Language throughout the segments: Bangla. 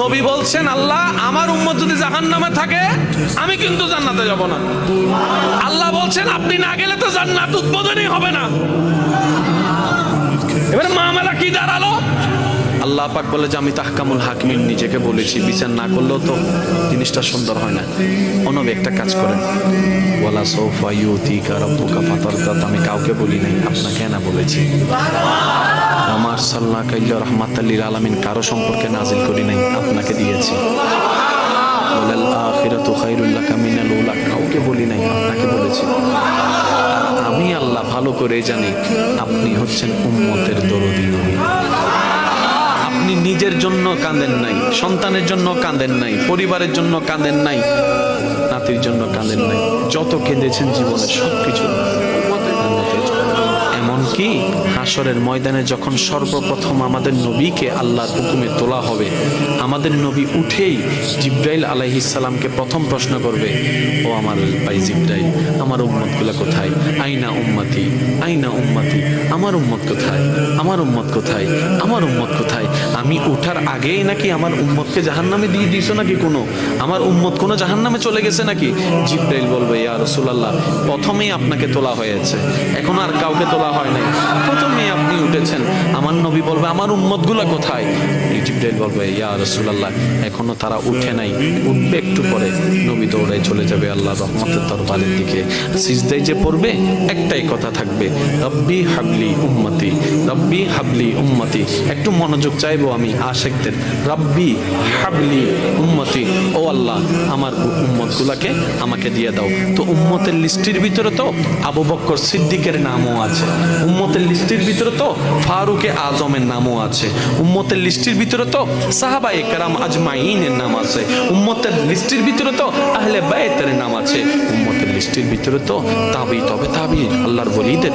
নবী বলছেন, আল্লাহ, আমার উম্মত যদি জাহান নামে থাকে, আমি কিন্তু জান্নাতে যাব না। আল্লাহ বলছেন, আপনি না গেলে তো জান্নাত উদ্বোধনই হবে না। এবার মামলা কি দাঁড়াল? আল্লাহ পাক বলে যে, আমি তাহকামুল হাকিমিন নিজেকে বলেছি, বিচার না করলেও তো জিনিসটা সুন্দর হয় না। অনবে একটা কাজ করেন। ওয়ালা সৌফা ইউতিকা রব্বুকা ফাতারদাত আমি কাউকে বলি নাই, আপনাকে না বলেছি। আমার সাল্লাহ কাইল্লা রহমাতাল্লিল আলামিন, কারও সম্পর্কে নাজিল করি নাই, আপনাকে দিয়েছি। কাউকে বলি নাই, আপনাকে বলেছি। আমি আল্লাহ ভালো করে জানি, আপনি হচ্ছেন উম্মতের দরদি নবী। আপনি নিজের জন্য কাঁদেন নাই, সন্তানের জন্য কাঁদেন নাই, পরিবারের জন্য কাঁদেন নাই, নাতির জন্য কাঁদেন নাই। যত কেঁদেছেন জীবনে সবকিছু। এমনকি হাসরের ময়দানে যখন সর্বপ্রথম আমাদের নবীকে আল্লাহর হুকুমে তোলা হবে, আমাদের নবী উঠেই জিব্রাইল আলাইহিসাল্লামকে প্রথম প্রশ্ন করবে, ও আমার ভাই জিব্রাইল, আমার উম্মতগুলো কোথায়? আইনা উম্মতি আইনা উম্মতি, আমার উম্মত কোথায়? আমার উম্মত কোথায়? আমার উম্মত কোথায়? আমি উঠার আগেই নাকি আমার উম্মতকে জাহান্নামে দিয়ে দিছো নাকি কোনো? আমার উম্মত কোনো জাহান্নামে চলে গেছে নাকি? জিব্রাইল বলবে, ইয়া রাসূলুল্লাহ, প্রথমেই আপনাকে তোলা হয়েছে, এখন আর কাউকে তোলা হয় নাই। প্রথমেই আপনি উঠেছেন। আমার নবী বলবে, আমার উম্মতগুলো কোথায়? জিব্রাইল বলবে, ইয়া রাসূলুল্লাহ, এখনও তারা উঠে নাই। উঠবে একটু পরে। নবী দৌড়ায় চলে যাবে আল্লাহ রহমতের দরবারের দিকে। সিজদায় যে পড়বে, একটাই কথা থাকবে, রব্বি হাবলি উম্মতি। রব্বি হাবলি উম্মতি। একটু মনোযোগ চাইব আমি আশেকদের। রব্বি হাবলি উম্মতি। ও আল্লাহ, আমার উম্মত গুলাকে আমাকে দিয়ে দাও। তো উম্মতের লিস্টির ভিতরে তো আবু বক্কর সিদ্দিকের নামও আছে। উম্মতের লিস্টির ভিতরে তো ফারুকে আজমের নামও আছে। উম্মতের লিস্টির ভিতরে তো সাহাবা একরাম আজমাইনের নাম আছে। উম্মতের লিস্টির ভিতরে তো আহলে বাইতের নাম আছে। উম্মতের লিস্টির ভিতরে তো তাবি, তবে তাবি, আল্লাহর বলিদের।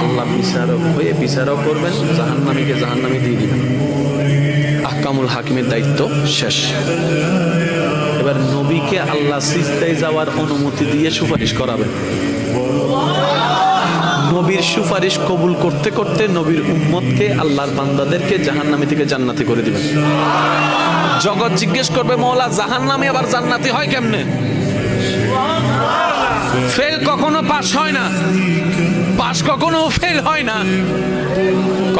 আল্লাহ বিচারক হয়ে বিচারক করবেন, জাহান্নামীকে জাহান্নামী দিয়ে দিবেন। আহকামুল হাকিমের দায়িত্ব শেষ। এবার নবীকে আল্লাহ সিস্তায় যাওয়ার অনুমতি দিয়ে সুপারিশ করাবেন নবীর সুপারিশ কবুল করতে করতে নবীর উম্মতকে, আল্লাহর বান্দাদেরকে জাহান্নামী থেকে জান্নাতি করে দিবেন। জগৎ জিজ্ঞেস করবে, মৌলা, জাহান্নামী আবার জান্নাতি হয় কেমনে? ফেল কখনো পাস হয় না। পাস কখনো ফেল হয় না।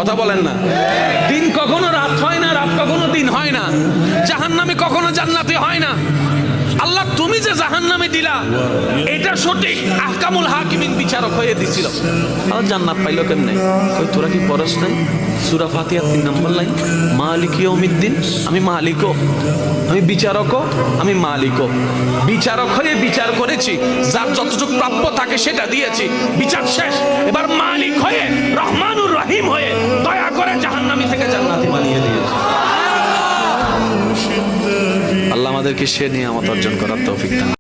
কথা বলেন না। দিন কখনো রাত হয় না, রাত কখনো দিন হয় না। জাহান্নামে কখনো জান্নাতি হয় না। আল্লাহ, তুমি যে জাহান্নামে দিলা, এটা সঠিক। আহকামুল হাকিমিন বিচারক হয়ে দিছিল। আর জান্নাত পাইলো কেমনে? কই, তোরা কি পড়াস নাই? সূরা ফাতিহা তিন নম্বর লাইন। মালিক ইয়াউমিদ্দিন, আমি মালিকও। আমি বিচারকও, আমি মালিকও। বিচারক হয়ে বিচার করেছি। যার যতটুকু প্রাপ্য থাকে সেটা দিয়েছি। বিচার শেষ। এবার মালিক আমাদেরকে সে নিয়ে আমার অর্জন করার তৌফিক দান